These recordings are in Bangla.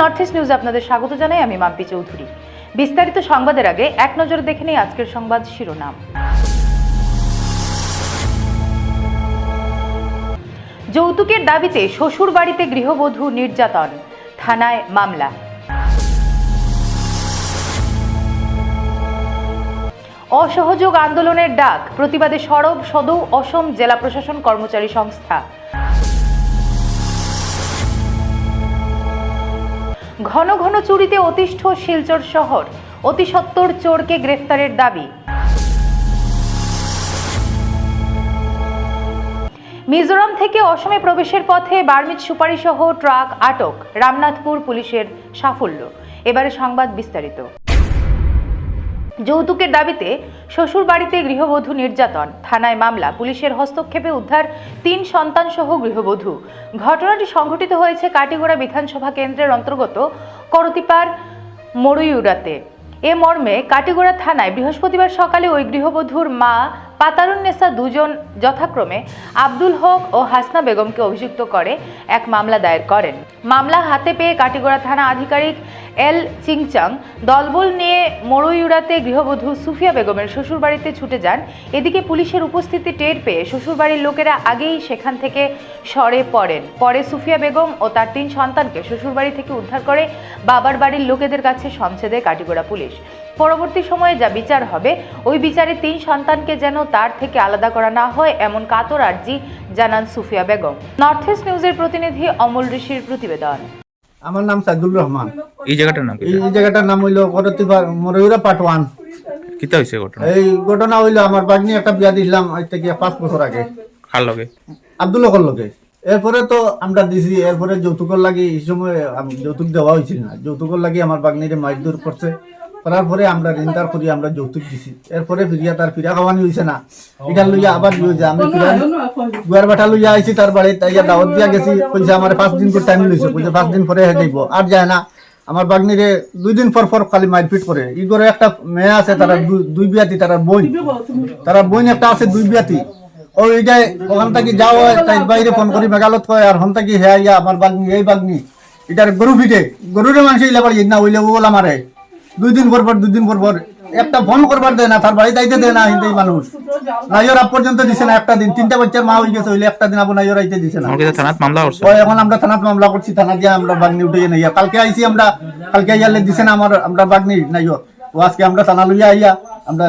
নর্থ ইস্ট নিউজে আপনাদের স্বাগত জানাই, আমি মাম্পি চৌধুরী। বিস্তারিত সংবাদের আগে এক নজরে দেখে নিই আজকের সংবাদ শিরোনাম। যৌতুকের দাবিতে শ্বশুর বাড়িতে গৃহবধূ নির্যাতন, থানায় মামলা। অসহযোগ আন্দোলনের ডাক, প্রতিবাদে সরব সদৌ অসম জেলা প্রশাসন কর্মচারী সংস্থা। ঘন ঘন চুরিতে অতিষ্ঠ শিলচর শহর। অতি সত্বর চোরকে গ্রেফতারের দাবি। মিজোরাম থেকে অসমে প্রবেশের পথে বার্মিজ সুপারিসহ ট্রাক আটক। রামনাথপুর পুলিশের সাফল্য। এবারে সংবাদ বিস্তারিত। যৌতুকের দাবিতে শ্বশুর বাড়িতে গৃহবধূ নির্যাতন। থানায় মামলা, পুলিশের হস্তক্ষেপে উদ্ধার তিন সন্তান সহ গৃহবধূ। ঘটনাটি সংঘটিত হয়েছে কাটিগোড়া বিধানসভা কেন্দ্রের অন্তর্গত করতিপার মরুইউরাতে এ মর্মে কাটিগোড়া থানায় বৃহস্পতিবার সকালে ওই গৃহবধূর মা পাতারুন্নেসা দুজন যথাক্রমে আব্দুল হক ও হাসনা বেগমকে অভিযুক্ত করে এক মামলা দায়ের করেন। মামলা হাতে পেয়ে কাটিগড়া থানা আধিকারিক এল চিংচাং দলবল নিয়ে মরুইউড়াতে গৃহবধূ সুফিয়া বেগমের শ্বশুরবাড়িতে ছুটে যান। এদিকে পুলিশের উপস্থিতি টের পেয়ে শ্বশুরবাড়ির লোকেরা আগেই সেখান থেকে সরে পড়েন। পরে সুফিয়া বেগম ও তার তিন সন্তানকে শ্বশুরবাড়ি থেকে উদ্ধার করে বাবার বাড়ির লোকেদের কাছে সমছে দেয় কাটিগড়া পুলিশ। পরবর্তী সময়ে যা বিচার হবে ওই বিচারে তিন সন্তানকে যেন তার থেকে আলাদা করা না হয় এমন কাতর আর্জি জানান সুফিয়া বেগম। নর্থ ইস্ট নিউজের প্রতিনিধি অমল ঋষির প্রতিবেদন। আমার নাম সাইদুল রহমান। এই জায়গাটার নাম এই এই জায়গাটার নাম হইল করতিবার মরুরা পার্ট ওয়ান। কিতা হয়েছে ঘটনা? এই ঘটনা হইল আমার বাগনি একটা বিয়া দিছিলাম আজ থেকে পাঁচ বছর আগে। কার লগে? আব্দুল হকর লোকে এরপরে তো আমরা দিছি এরপরে যৌতুকর লাগি এই সময় আম- যৌতুক দেওয়া হয়েছিল না। যৌতুকর লাগি আমার বাগনিরে মারধর করছে। করার পরে আমরা ঋণদার করি আমরা যৌতুক দিছি। এরপরে ফিরিয়া তার ফিরা খাওয়ানি হয়েছে না। এটা লইয়া আবার ইয়ে যে আমি ফিরা গুয়ার বাটা লইয়া আইছি তার বাড়ি দাওয়াত দিয়া গেছি। কইছে আমার পাঁচ দিন করে টাইম লইছে কইছে পাঁচ দিন পরে যাইব। আর যায় না। আমার বাগনিরে দুই দিন পর পর খালি মারপিট করে। ই করে একটা মেয়ে আছে তারা দুই- বিয়াতি তারা বোন। তারা বোন একটা আছে দুই বিয়াতি। ও এইটাই ওখান থেকে যাও তাই বাইরে ফোন করি মেঘালত কয় আর হন থেকে হ্যাঁ ইয়া আমার বাগনি এই বাগনি। এটার গরু ফিটে। গরুরে মানুষ ইলা বাড়ি না হইলে ও বলা মারে। দুই দিন পর পর দুই দিন পর পর। একটা ফোন করবার দেয় না তার বাড়ি যাইতে দেয় না হিন্দি মানুষ। নাইর আপ পর্যন্ত দিছে না একটা দিন। তিনটা বাচ্চার মা হয়ে গেছে হইলে একটা দিন আবু নাইর আইতে দিছে না। থানাত মামলা করছে? এখন আমরা থানাত মামলা করছি থানা দিয়ে আমরা বাগনি উঠে নাই কালকে আইছি আমরা কালকে আইয়ালে দিছে না আমার আমরা বাগনি নাই ও আজকে আমরা থানা লইয়া আইয়া আমরা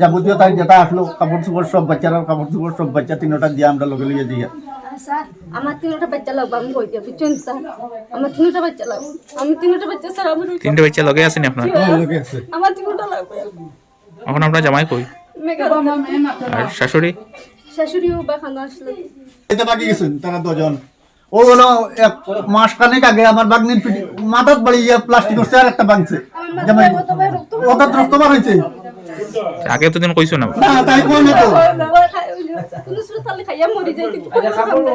যাবতীয় তাই যেটা আসলো কাপড় চোপড় সব বাচ্চারা কাপড় চোপড় সব বাচ্চা তিনটা দিয়ে আমরা লগে লইয়া যাইয়া। স্যার আমার তিনটা বাচ্চা লাগবে আমি কই দিয়া বুঝছেন স্যার? আমার তিনটা বাচ্চা লাগবে। আমি তিনটা বাচ্চা স্যার আমার তিনটে বাচ্চা লগে আছেন আপনার? লগে আছে। আমার তিনটা লাগবে। এখন আপনার জামাই কই? আর শাশুড়ি? শাশুড়িও বাখানো আসলে। এতে বাকি গেছেন তারা দুজন। ও হলো এক মাস খানেক আগে আমার বাগনির পিঠে মাথাত বাড়ি প্লাস্টিক করছে আর একটা ভাঙছে। জামাই ওটা রক্তবার হয়েছে। আগে তো দিন কইছো না? না তাই কই না তো। কোনো সুরে তালে খাইয়া মরি যায় কিন্তু কোনো খাব না।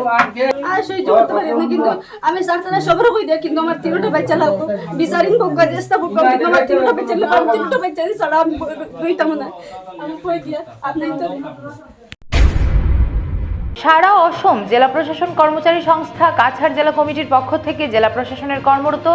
আর সহ্য করতে পারি না কিন্তু আমি স্যার তারা কই দেয় কিন্তু আমার তিনটা বাচ্চা লাগবে বিচারিন বকা চেষ্টা বকা কিন্তু আমার তিনটা বাচ্চা লাগবে তিনটা বাচ্চা ছাড়া আমি বইতাম না। আমি কই দিয়া আপনি তো। সারা অসম জেলা প্রশাসন কর্মচারী সংস্থা কাছাড় জেলা কমিটির পক্ষ থেকে জেলা প্রশাসনের কর্মরত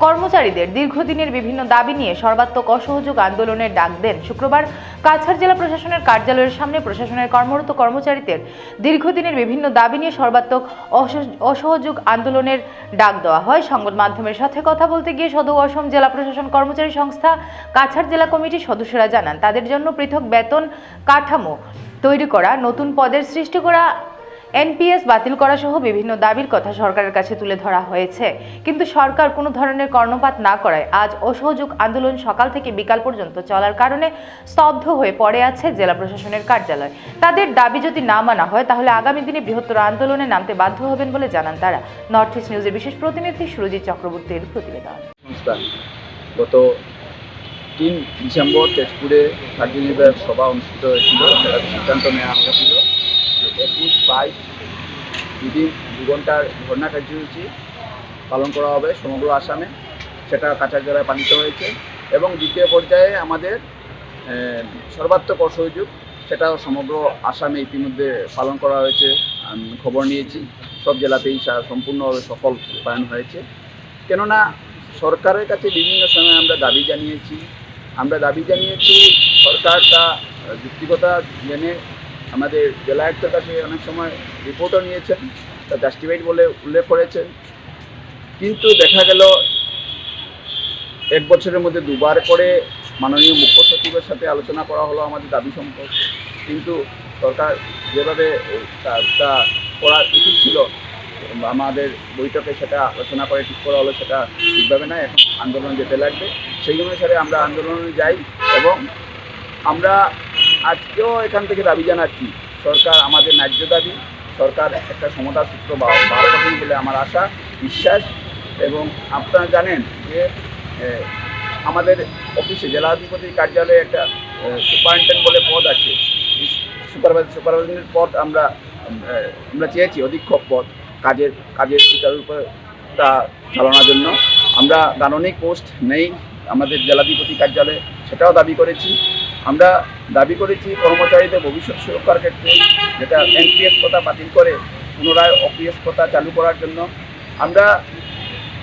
কর্মচারীদের দীর্ঘদিনের বিভিন্ন দাবি নিয়ে সর্বাত্মক অসহযোগ আন্দোলনের ডাক দেন শুক্রবার কাছাড় জেলা প্রশাসনের কার্যালয়ের সামনে প্রশাসনের কর্মরত কর্মচারীদের দীর্ঘদিনের বিভিন্ন দাবি নিয়ে সর্বাত্মক অসহ- অসহযোগ আন্দোলনের ডাক দেওয়া হয়। সংবাদ মাধ্যমের সাথে কথা বলতে গিয়ে সদৌ অসম জেলা প্রশাসন কর্মচারী সংস্থা কাছাড় জেলা কমিটির সদস্যরা জানান, তাদের জন্য পৃথক বেতন কাঠামো তৈরি করা, নতুন পদের সৃষ্টি করা এনপিএস বাতিল করা সহ বিভিন্ন দাবির কথা সরকারের কাছে তুলে ধরা হয়েছে। কিন্তু সরকার কোনো ধরনের কর্ণপাত না করায় আজ অসহযোগ আন্দোলন সকাল থেকে বিকাল পর্যন্ত চলার কারণে স্তব্ধ হয়ে পড়ে আছে জেলা প্রশাসনের কার্যালয়। তাদের দাবি যদি না মানা হয়, তাহলে আগামী দিনে বৃহত্তর আন্দোলনে নামতে বাধ্য হবেন বলে জানান তারা। নর্থ ইস্ট নিউজের বিশেষ প্রতিনিধি সুরজিৎ চক্রবর্তীর প্রতিবেদন। গত তিন ডিসেম্বর তেজপুরে কার্যনির্বাহক সভা অনুষ্ঠিত হয়েছিল। সিদ্ধান্ত নেওয়া হয়েছিল। একুশ বাইশ দুদিন দু ঘণ্টার ধর্ণা কার্যসূচি পালন করা হবে সমগ্র আসামে। সেটা কাছাড় জেলায় পালিত হয়েছে এবং দ্বিতীয় পর্যায়ে আমাদের সর্বাত্মক অসহযোগ, সেটাও সমগ্র আসামে ইতিমধ্যে পালন করা হয়েছে। খবর নিয়েছি, সব জেলাতেই সম্পূর্ণভাবে সফল রূপায়ণ হয়েছে। কেননা সরকারের কাছে বিভিন্ন সময় আমরা দাবি জানিয়েছি। আমরা দাবি জানিয়েছি সরকার তা যুক্তিকতা জেনে আমাদের জেলা আয়ুক্তের কাছে অনেক সময় রিপোর্টও নিয়েছেন, তা জাস্টিফাইড বলে উল্লেখ করেছেন। কিন্তু দেখা গেল, এক বছরের মধ্যে দুবার করে মাননীয় মুখ্য সচিবের সাথে আলোচনা করা হলো আমাদের দাবি সম্পর্কে। কিন্তু সরকার যেভাবে তা করার উচিত ছিল, আমাদের বৈঠকে সেটা আলোচনা করে, ঠিক করা হলো, সেটা ঠিকভাবে না এখন আন্দোলন যেতে লাগবে। সেই অনুসারে আমরা আন্দোলনে যাই এবং আমরা আজকেও এখান থেকে দাবি জানাচ্ছি, সরকার আমাদের ন্যায্য দাবি, সরকার একটা সমতা সূত্র বার বলে আমার আশা, বিশ্বাস এবং আপনারা জানেন যে আমাদের অফিসে জেলাধিপতির কার্যালয়ে একটা সুপারিনটেন্ডেন্ট বলে পদ আছে। সুপারভাইজার সুপারভাইজারের পদ আমরা আমরা চেয়েছি অধীক্ষক পদ, কাজের কাজের সুচারুতা চালানোর জন্য। আমরা দাননিক পোস্ট নেই, আমাদের জেলাধিপতি কার্যালয়ে সেটাও দাবি করেছি। আমরা দাবি করেছি কর্মচারীদের ভবিষ্যৎ সুরক্ষার ক্ষেত্রে যেটা এনপিএস কথা বাতিল করে পুনরায় অপিএস কথা চালু করার জন্য। আমরা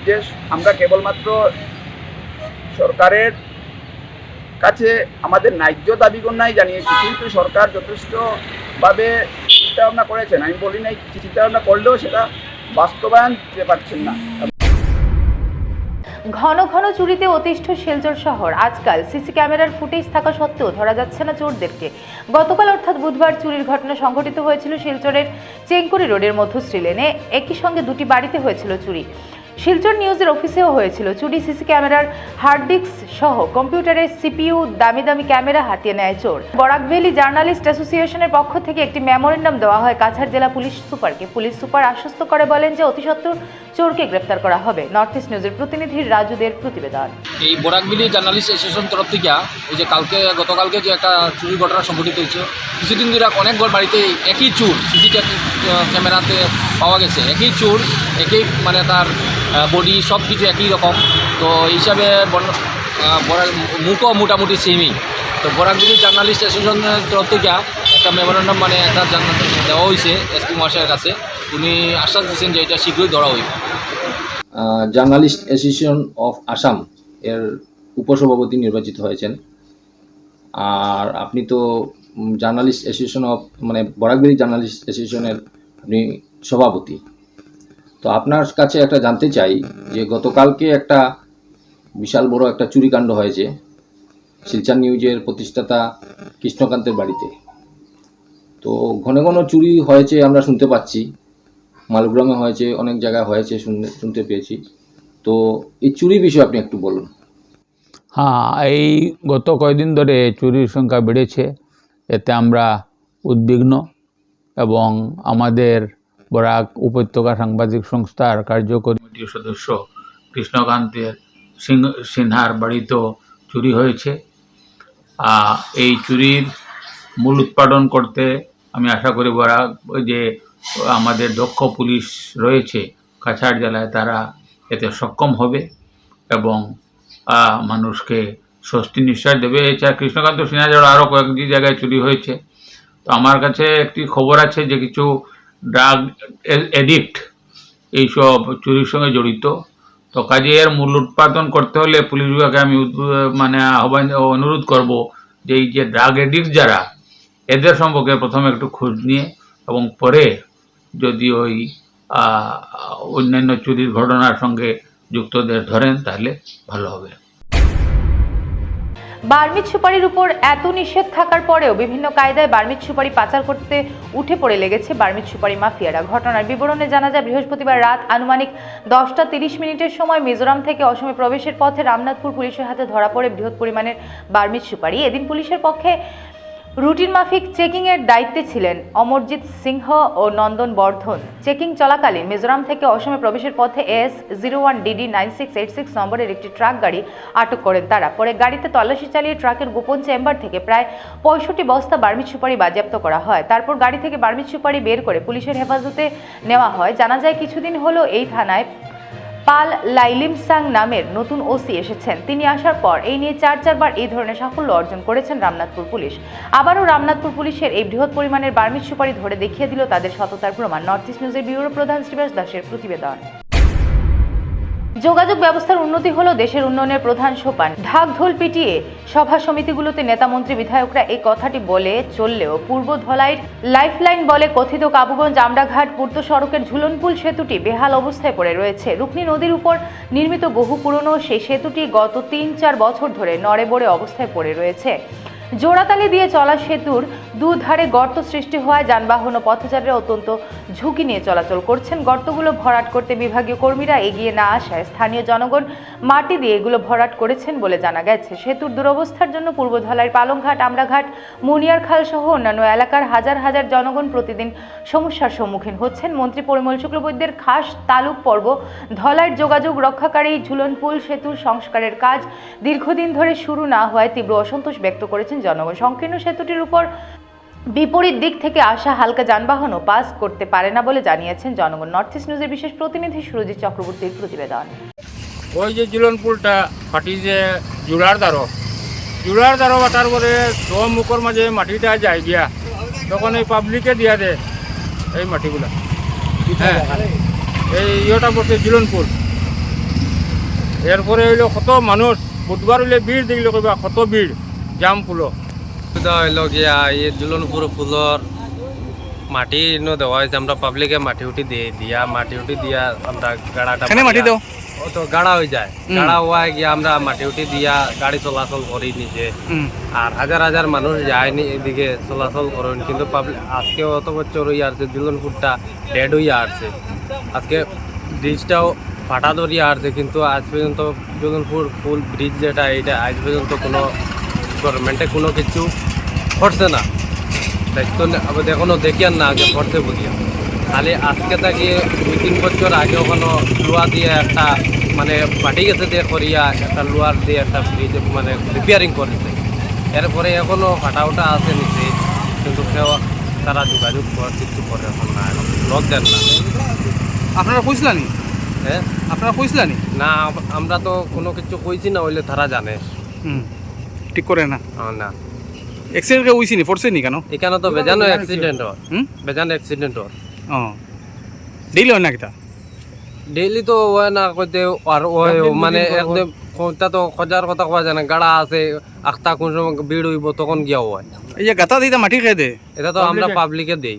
যে আমরা কেবলমাত্র সরকারের কাছে আমাদের ন্যায্য দাবি দাবিগুলোই জানিয়েছি, কিন্তু সরকার যথেষ্টভাবে চিন্তা ভাবনা করেছেন। আমি বলি নাই চিন্তা ভাবনা করলেও সেটা বাস্তবায়ন দিতে পারছেন না। ঘন ঘন চুরিতে অতিষ্ঠ শিলচর শহর। আজকাল সিসি ক্যামেরার ফুটেজ থাকা সত্ত্বেও ধরা যাচ্ছে না চোরদেরকে। গতকাল অর্থাৎ বুধবার চুরির ঘটনা সংঘটিত হয়েছিল শিলচরের চেঙ্কুরি রোডের মধ্যশ্রী লেনে একই সঙ্গে দুটি বাড়িতে হয়েছিল চুরি। শিলচর নিউজের অফিসেও হয়েছিল। চুরি সিসি ক্যামেরার হার্ড ডিস্ক সহ কম্পিউটারের সিপিইউ দামি দামি ক্যামেরা হাতিয়ে নেয় চোর। বরাক ভ্যালি জার্নালিস্ট অ্যাসোসিয়েশনের পক্ষ থেকে একটি মেমোরেন্ডাম দেওয়া হয়। কাছাড় জেলা পুলিশ সুপারকে। পুলিশ সুপার আশ্বস্ত করে বলেন যে অতি সত্বর চোরকে গ্রেফতার করা হবে। নর্থ ইস্ট নিউজের প্রতিনিধি রাজুদের প্রতিবেদন। এই বরাকবিলি জার্নালিস্ট অ্যাসোসিয়েশন তরফ থেকে এই যে কালকে, গতকালকে যে একটা চুরি ঘটনা সংঘটিত হয়েছে, কিছুদিন ধরে অনেক ঘর বাড়িতে একই চোর, সিসি ক্যামেরাতে পাওয়া গেছে। একই চুর, একই মানে তার বডি সব কিছু একই রকম। তো হিসাবে বরাক মুখও মোটামুটি সেমই তো বরাকবিলি জার্নালিস্ট অ্যাসোসিয়েশনের তরফ থেকে একটা মেমোরেন্ডাম মানে একটা দেওয়া হয়েছে এসপি মহাশয়ের কাছে। উনি আশ্বাস দিচ্ছেন যে এটা শীঘ্রই ধরা হইবে। জার্নালিস্ট অ্যাসোসিয়েশন অফ আসাম এর উপসভাপতি নির্বাচিত হয়েছেন। আর আপনি তো জার্নালিস্ট অ্যাসোসিয়েশন অফ মানে বরাকবেরি জার্নালিস্ট অ্যাসোসিয়েশনের আপনি সভাপতি। তো আপনার কাছে একটা জানতে চাই যে গতকালকে একটা বিশাল বড় একটা চুরিকাণ্ড হয়েছে শিলচার নিউজের প্রতিষ্ঠাতা কৃষ্ণকান্তের বাড়িতে। তো ঘন ঘন চুরি হয়েছে আমরা শুনতে পাচ্ছি। মালগ্রামে হয়েছে, অনেক জায়গায় হয়েছে শুনতে শুনতে পেয়েছি। তো এই চুরি বিষয়ে আপনি একটু বলুন। হ্যাঁ এই গত কয়েকদিন ধরে চুরির সংখ্যা বেড়েছে। এতে আমরা উদ্বিগ্ন এবং আমাদের বরাক উপত্যকা সাংবাদিক সংস্থার কার্যকরী কমিটির সদস্য কৃষ্ণকান্তের সিনহার বাড়িতেও চুরি হয়েছে। এই চুরির মূল উৎপাদন করতে আমি আশা করি বরাক যে আমাদের দক্ষ পুলিশ রয়েছে কাছাড় জেলায়, তারা এতে সক্ষম হবে এবং মানুষকে স্বস্তি নিঃশ্বাস দেবে। এছাড়া কৃষ্ণকান্ত সিনহা ছাড়া আরও কয়েকটি জায়গায় চুরি হয়েছে। তো আমার কাছে একটি খবর আছে যে কিছু ড্রাগ এডিক্ট এইসব চুরির সঙ্গে জড়িত। তো কাজে এর মূল উৎপাদন করতে হলে পুলিশ বিভাগে আমি মানে আহ্বান, অনুরোধ করব যে এই যে ড্রাগ এডিক্ট যারা, এদের সম্পর্কে প্রথমে একটু খোঁজ নিয়ে এবং পরে যদি ওই অন্যান্য চুরির ঘটনার সঙ্গে যুক্তদের ধরেন তাহলে ভালো হবে। বার্মিজ সুপারির উপর এত নিষেধ থাকার পরেও বিভিন্ন কায়দায় বার্মিজ সুপারি পাচার করতে উঠে পড়ে লেগেছে বার্মিজ সুপারি মাফিয়ারা। ঘটনার বিবরণে জানা যায়, বৃহস্পতিবার রাত আনুমানিক দশটা তিরিশ মিনিটের সময় মিজোরাম থেকে অসমে প্রবেশের পথে রামনাথপুর পুলিশের হাতে ধরা পড়ে বৃহৎ পরিমাণের বার্মিজ সুপারি। এদিন পুলিশের পক্ষে রুটিন মাফিক চেকিংয়ের দায়িত্বে ছিলেন অমরজিৎ সিংহ ও নন্দন বর্ধন। চেকিং চলাকালীন মিজোরাম থেকে অসমে প্রবেশের পথে S zero one DD nine six eight six নম্বরের একটি ট্রাক গাড়ি আটক করেন তারা। পরে গাড়িতে তল্লাশি চালিয়ে ট্রাকের গোপন চেম্বার থেকে প্রায় পঁয়ষট্টি বস্তা বার্মিজ সুপারি বাজেয়াপ্ত করা হয়। তারপর গাড়ি থেকে বার্মিজ সুপারি বের করে পুলিশের হেফাজতে নেওয়া হয়। জানা যায়, কিছুদিন হলো এই থানায় পাল লাইলিমসাং নামের নতুন ওসি এসেছেন। তিনি আসার পর এই নিয়ে চার চারবার এই ধরনের সাফল্য অর্জন করেছেন রামনাথপুর পুলিশ। আবারও রামনাথপুর পুলিশের এই বৃহৎ পরিমাণের বার্মিজ সুপারি ধরে দেখিয়ে দিল তাদের সততার প্রমাণ। নর্থ ইস্ট নিউজের ব্যুরো প্রধান শ্রীবাস দাসের প্রতিবেদন। যোগাযোগ ব্যবস্থার উন্নতি হলো দেশের উন্নয়নের প্রধান সোপান। ঢাক ঢোল পিটিয়ে সভা সমিতিগুলোতে নেতামন্ত্রী বিধায়করা এই কথাটি বলে চললেও পূর্ব ধলাইয়ের লাইফলাইন বলে কথিত কাবুগঞ্জ আমরাঘাট পূর্ত সড়কের ঝুলনপুল সেতুটি বেহাল অবস্থায় পড়ে রয়েছে। রুকনি নদীর উপর নির্মিত বহু পুরনো সেই সেতুটি গত তিন চার বছর ধরে নড়েবড়ে অবস্থায় পড়ে রয়েছে। জোড়াতালি দিয়ে চলা সেতুর দুধারে গর্ত সৃষ্টি হওয়ায় যানবাহন ও পথচারীরা অত্যন্ত ঝুঁকি নিয়ে চলাচল করছেন। গর্তগুলো ভরাট করতে বিভাগীয় কর্মীরা এগিয়ে না আসায় স্থানীয় জনগণ মাটি দিয়ে এগুলো ভরাট করেছেন বলে জানা গেছে। সেতুর দুরবস্থার জন্য পূর্ব পালংঘাট, আমরাঘাট মুনিয়ারখাল সহ অন্যান্য এলাকার হাজার হাজার জনগণ প্রতিদিন সমস্যার সম্মুখীন হচ্ছেন। মন্ত্রী পরিমল শুক্লবৈদ্যের খাস তালুক পর্ব ধলাইয়ের যোগাযোগ রক্ষাকারী ঝুলনপুল সেতুর সংস্কারের কাজ দীর্ঘদিন ধরে শুরু না হওয়ায় তীব্র অসন্তোষ ব্যক্ত করেছেন জনগণ। সংকীর্ণ সেতুটির উপর বিপরীত দিক থেকে আসা হালকা যানবাহনও পাস করতে পারে না বলে জানিয়েছেন জনগণ। নর্থ ইস্ট নিউজের বিশেষ প্রতিনিধি সুরজিৎ চক্রবর্তীর প্রতিবেদন। ওই যে জিলনপুলটা ফাটি যে জোড়ার দ্বারো জোড়ার দ্বারো বাটার পরে দ মুখর মাঝে মাটিটা যায় দিয়া তখন এই পাবলিকে দিয়া দে এই মাটিগুলা। হ্যাঁ এই ইয়েটা পড়ছে জিলনপুল এরপরে হইল কত মানুষ, বুধবার হইলে ভিড় দেখলে কইবা, কত ভিড়। জাম ফুলো। হইল গিয়া এই জুলনপুর ফুলর মাটি নো দেওয়া হয়েছে আমরা পাবলিকে মাটি উঠি দিয়ে দিয়া মাটি উঠি দিয়া আমরা গাড়াটা মাটি দাও? ও তো গাড়া হয়ে যায়। গাড়া হওয়ায় গিয়া আমরা মাটি উঠি দিয়া গাড়ি চলাচল করি নিজে। আর হাজার হাজার মানুষ যায়নি এদিকে চলাচল করেন কিন্তু পাবলিক আজকে অত বছর হইয়া আসছে জুলনপুরটা ডেড হইয়া আসছে আজকে ব্রিজটাও ফাটা ধরিয়া আসছে কিন্তু আজ পর্যন্ত জুলনপুর ফুল ব্রিজ যেটা এটা আজ পর্যন্ত কোনো গভর্নমেন্টে কোনো কিছু করছে না। আবার এখনও দেখিয়ান না আগে করছে বুঝিয়া। খালি আজকে থেকে দুই তিন বছর আগে ওখানে লোহা দিয়ে একটা মানে পাটি গেছে দিয়ে করিয়া একটা লোহার দিয়ে একটা ব্রিজ মানে রিপেয়ারিং করেছে। এরপরে এখনও ফাটা ওটা আছে নিচে কিন্তু কেউ তারা যোগাযোগ করার কিছু করে এখন না এখন লোক দেন না। আপনারা কইছিলানি হ্যাঁ? আপনারা কইছিলানি না আমরা তো কোনো কিছু কইছি না হইলে তারা জানে। হুম। ঠিক করে না। না। এক্সিডেন্ট কে হইছিনি পড়ছে নি কেন? এখানে তো বেজানো অ্যাক্সিডেন্ট হয়। হুম? বেজানো অ্যাক্সিডেন্ট হয়। ও। ডেইলি হয় না কিতা ডেইলি তো হয় না কইতে আর ওই মানে একদম কোনটা তো খোঁজার কথা কোয়া যায় না গাড়া আছে আখতা কোন সময় ভিড় হইব তখন গিয়া হয়। এই যে গাতা দিতে মাটি খেয়ে দে। এটা তো আমরা পাবলিকে দেই।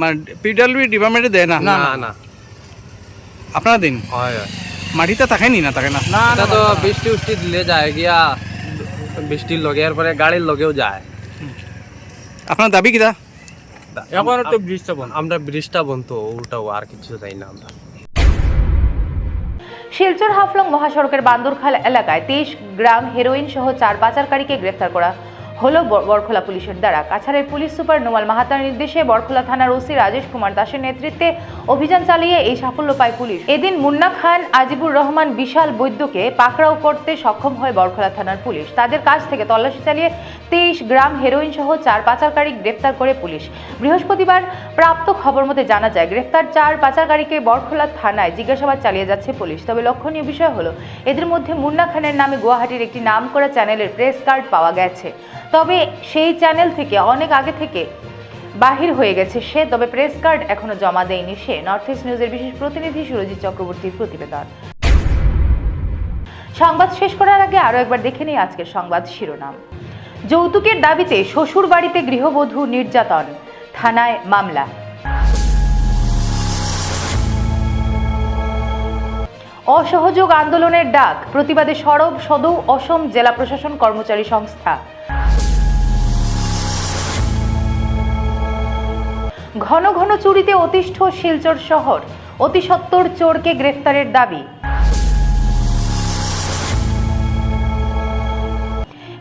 মানে পিডাব্লিউ ডিপার্টমেন্টে দেয় না? না না। আপনারা দিন? হয় হয়। মাটিটা থাকে নি? না থাকে না এটা তো বৃষ্টি উষ্টি দিলে যায় গিয়া। বৃষ্টির লগে এরপরে গাড়ির লগেও যায়। আপনার দাবি কিটা এখন তো ব্রিজটা বন্ধ। আমরা ব্রিজটা বন্ধ ওটাও আর কিছু চাই না আমরা। শিলচর হাফলং মহাসড়কের বান্দরখাল এলাকায় তেইশ গ্রাম হেরোইন সহ চার পাচারকারীকে গ্রেফতার করা হলো বরখোলা পুলিশের দ্বারা। কাছাড়ের পুলিশ সুপার নোমাল মাহাতার নির্দেশে বরখোলা থানার ওসি রাজেশ কুমার দাসের নেতৃত্বে অভিযান চালিয়ে এই সাফল্য পায় পুলিশ। এদিন মুন্না খান, আজিবুর রহমান, বিশাল বৈদ্যকে পাকড়াও করতে সক্ষম হয় বরখোলা থানার পুলিশ। তাদের কাছ থেকে তল্লাশি চালিয়ে তেইশ গ্রাম হেরোইন সহ চার পাচারকারী গ্রেফতার করে পুলিশ। বৃহস্পতিবার প্রাপ্ত খবর মতে জানা যায় গ্রেফতার চার পাচারকারীকে বরখোলা থানায় জিজ্ঞাসাবাদ চালিয়ে যাচ্ছে পুলিশ। তবে লক্ষণীয় বিষয় হলো, এদের মধ্যে মুন্না খানের নামে গুয়াহাটির একটি নামকরা চ্যানেলের প্রেস কার্ড পাওয়া গেছে। তবে সেই চ্যানেল থেকে, অনেক আগে থেকে বাহির হয়ে গেছে সে, তবে প্রেস কার্ড এখনও জমা দেয়নি সে। নর্থ ইস্ট নিউজের বিশেষ প্রতিনিধি সুরজিৎ চক্রবর্তীর প্রতিবেদন। সংবাদ শেষ করার আগে আরও একবার দেখে নিই আজকের সংবাদ শিরোনাম। যৌতুকের দাবিতে শ্বশুর বাড়িতে গৃহবধূ নির্যাতন, থানায় মামলা। অসহযোগ আন্দোলনের ডাক, প্রতিবাদে সরব সদৌ অসম জেলা প্রশাসন কর্মচারী সংস্থা। ঘন ঘন চুরিতে অতিষ্ঠ শিলচর শহর। অতি সত্বর চোরকে গ্রেফতারের দাবি।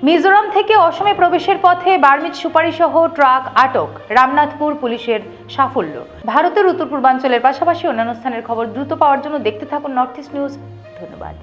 মিজোরাম থেকে অসমে প্রবেশের পথে বার্মিজ সুপারি সহ ট্রাক আটক, রামনাথপুর পুলিশের সাফল্য। ভারতের উত্তর পূর্বাঞ্চলের পাশাপাশি অন্যান্য স্থানের খবর দ্রুত পাওয়ার জন্য দেখতে থাকুন নর্থ ইস্ট নিউজ। ধন্যবাদ।